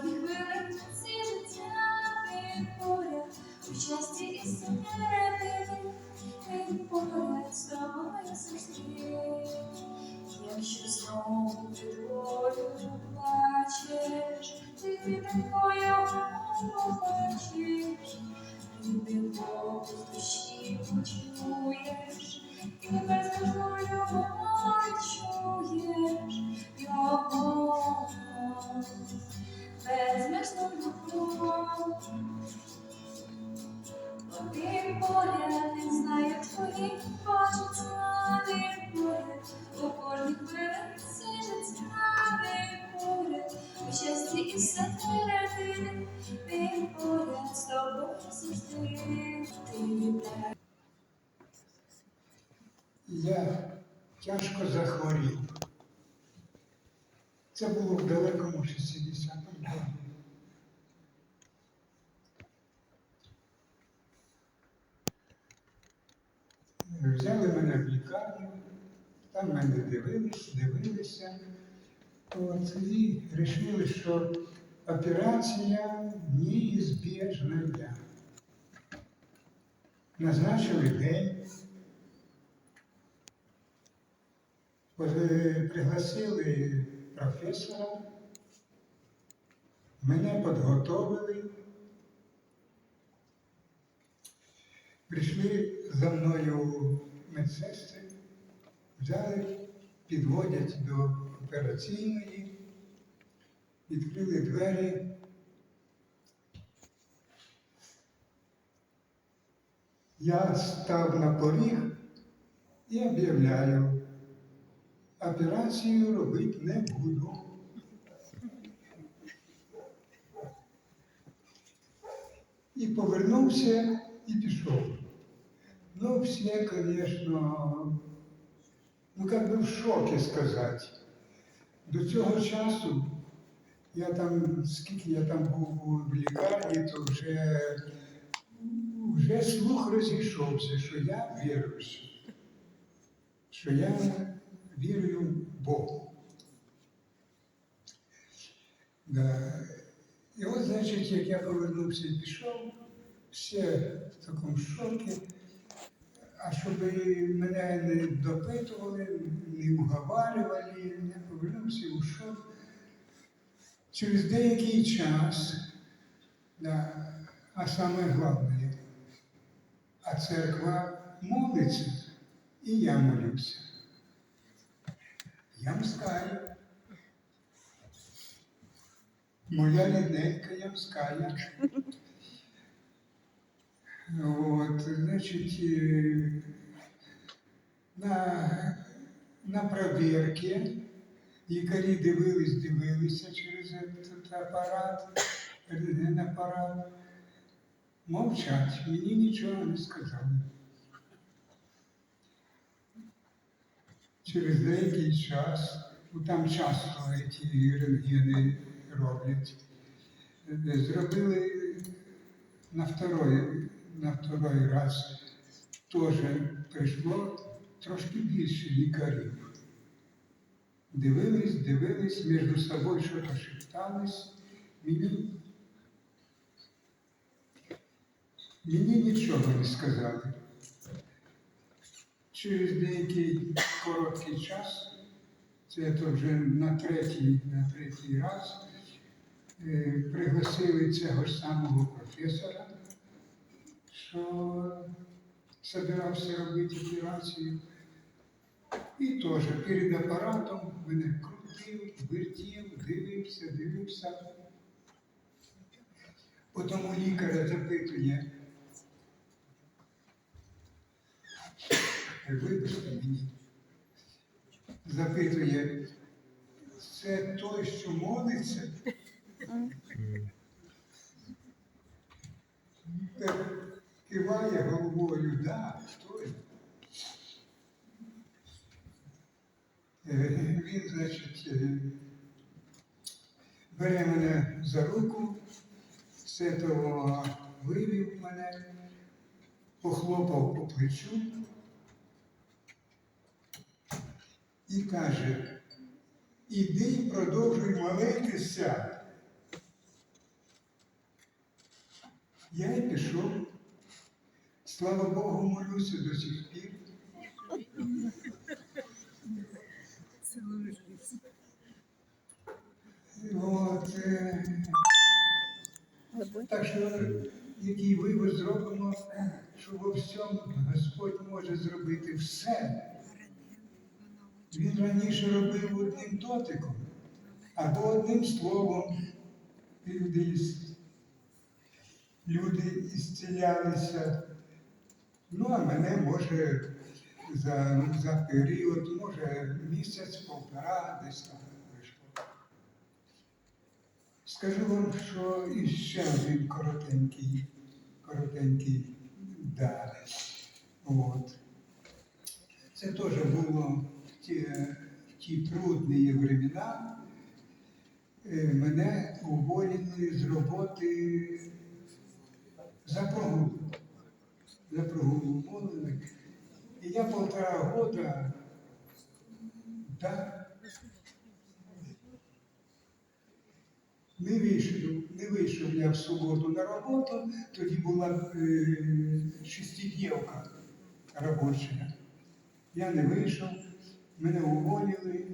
кожній хвилинці життя він поряд, у щасті і середині, він поряд з тобою завжди. Якщо знову ти долю плачеш, ти такою побачиш, і Богу з душі почуєш, і безмежну любов відчуєш Я тяжко захворів. Це було в далекому 60-му році. Взяли мене в лікарню, там мене дивились, дивилися. От, і вирішили, що операція неізбіжна. Назначили день. Е, Пригласили професора, мене підготовили. Прийшли за мною медсестри, взяли, підводять до операційної, відкрили двері. Я став на поріг і об'являю, операцію робити не буду. І повернувся і пішов. Ну, все, конечно, ну, как бы в шокі сказати. До цього часу я там, скільки я там був в лікарні, то вже, вже слух розійшовся, що я віруючий, що я вірую в Богу. Да. І от, значить, як я повернувся і пішов, всі в такому шокі. А щоб мене не допитували, не уговарювали, я повернувся і ушов. Через деякий час, да, а саме головне, а церква молиться, і я молюся. Ямская. Моя рідненька Ямская. От, значить, е, на, на проверки лікарі дивились, дивилися через этот апарат, рентген-апарат. Мовчать, мені нічого не сказали. Через деякий час, ну там часто ці рентгени роблять, е, зробили на второй, на второй раз теж прийшло трошки більше лікарів. Дивились, дивились, між собою щось шептались. Мені, мені нічого не сказали. Через деякий короткий час, це то вже на третій, на третій раз, е, пригласили цього ж самого професора, що собирався робити операцію. І теж перед апаратом мене крутив, вертів, дивився, дивився. Потім у лікаря запитує, вибачте мені, запитує, це той, що молиться? Киває головою, да, той. Е, Він, значить, е, бере мене за руку, з того вивів мене, похлопав по плечу і каже, іди і продовжуй молитися, Я і пішов. Слава Богу, молюся до сих пір. От, е, так що, який вивод зробимо, що во всьому Господь може зробити все. Він раніше робив одним дотиком або одним словом. Люди, люди ісцілялися. Ну, а мене може за, за період, може місяць-полтора десь там прийшло. Скажу вам, що іще один коротенький, коротенький дар. От. Це теж було ті, в ті трудні времена. Е, Мене уволили з роботи за прогул. За прогул уволили. І я полтора года да, не вийшов, не вийшов я в суботу на роботу, тоді була е, шестидневка робоча. Я не вийшов, мене уволили,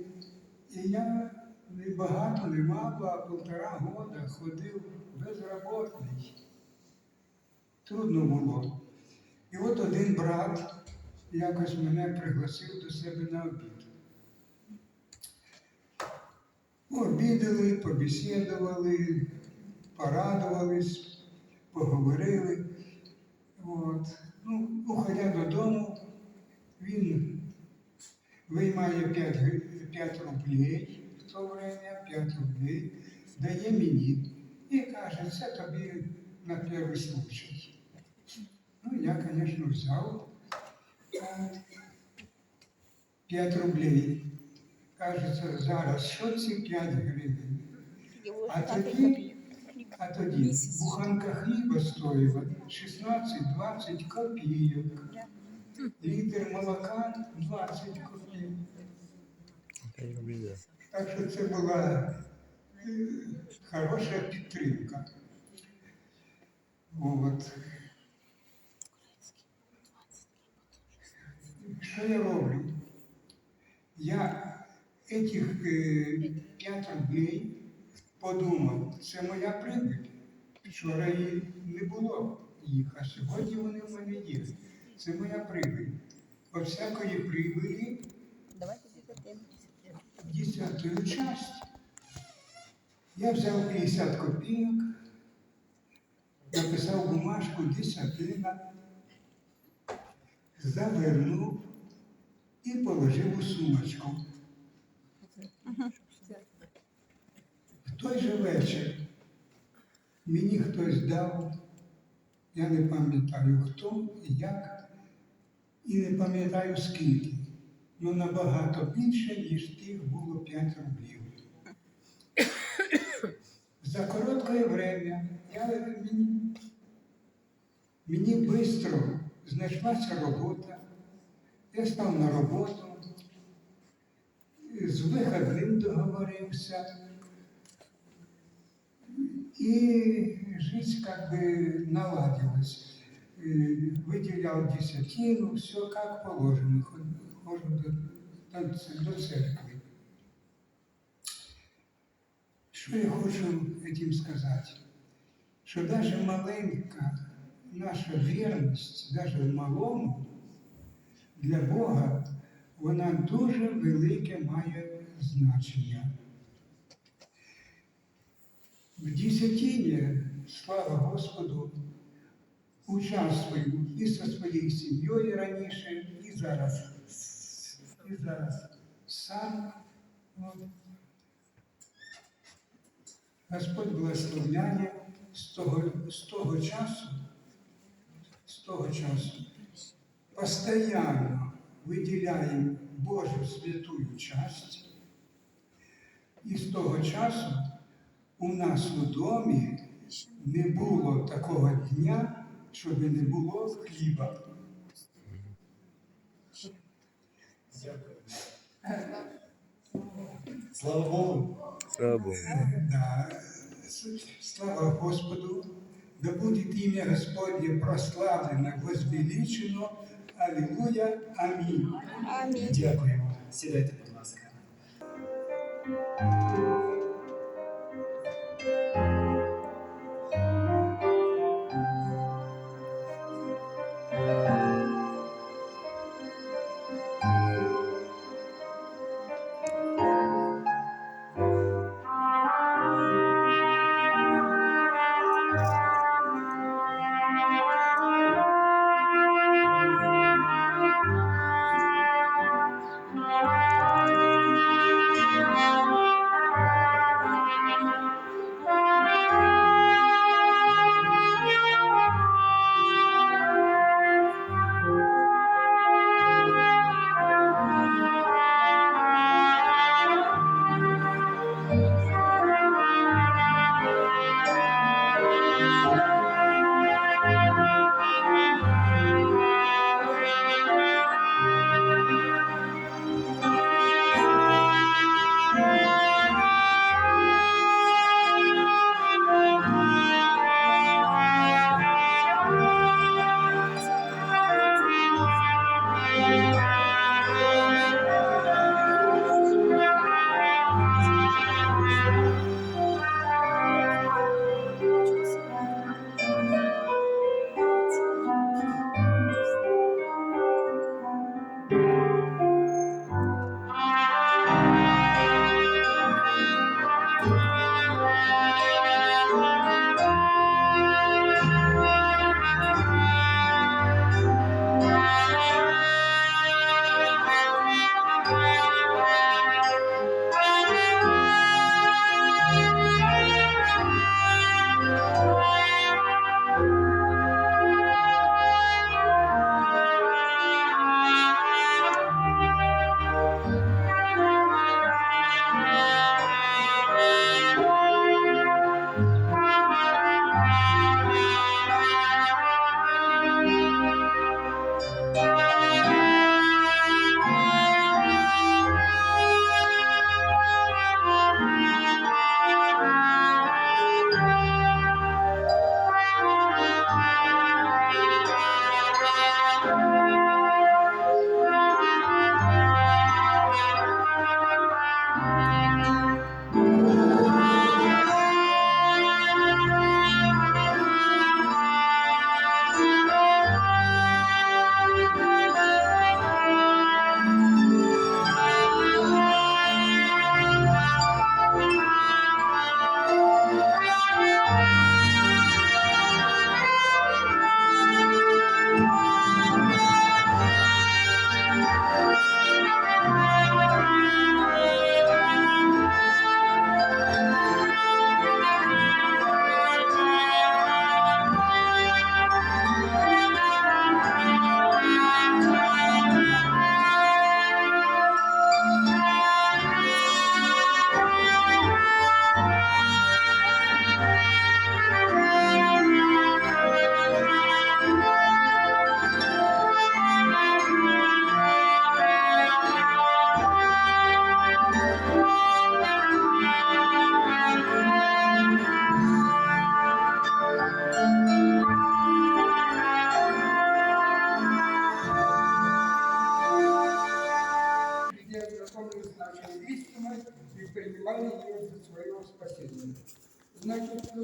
і я не багато, не мало, а полтора года ходив безроботний. Трудно було. І от один брат якось мене пригласив до себе на обід. Обідали, побесідували, порадувались, поговорили. От. Ну, уходя додому, він виймає 5, 5 рублей в то время, 5 рублей, дає мені і каже, це тобі на перший случай. Ну, я, звісно, взяв 5 рублей. Кажеться, зараз що ці 5 гривень? А тоді, а тоді буханка хліба стоїла 16-20 копійок. Літр молока 20 копійок. Так що це була е, хороша підтримка. От. Що я роблю? Я этих е, 5 рублей подумав, це моя прибиль. Вчора її не було їх, а сьогодні вони в мене є. Це моя прибиль. По всякої десятим. десятую часть. Я взяв 50 копійок, написав бумажку десятина, завернув і положив у сумочку. В той же вечір мені хтось дав, я не пам'ятаю хто і як, і не пам'ятаю скільки. Ну набагато більше, ніж тих було 5 рублів. За коротке время я, мені, мені швидко знайшлася робота. Я став на роботу, з виходним договорився. И жизнь как бы наладилась. Э, Выделял десятину, все как положено, ход- хожу до, до, ц- до церкви. Що я хочу этим сказати? Що навіть маленька наша вірність, навіть в малому, для Бога, вона дуже велике має значення. В десятині, слава Господу, участвую і зі своєю сім'єю раніше, і зараз. І зараз сам. Господь благословляє з того, з того часу, з того часу, постоянно виділяємо Божу святую часть. І з того часу у нас у домі не було такого дня, щоб не було хліба. Слава Богу. Слава Богу. Да. Слава Господу. да будет имя Господне прославлено, возвеличено. Аллилуйя. Амінь. Амінь. Дякуємо. Сідайте, будь ласка.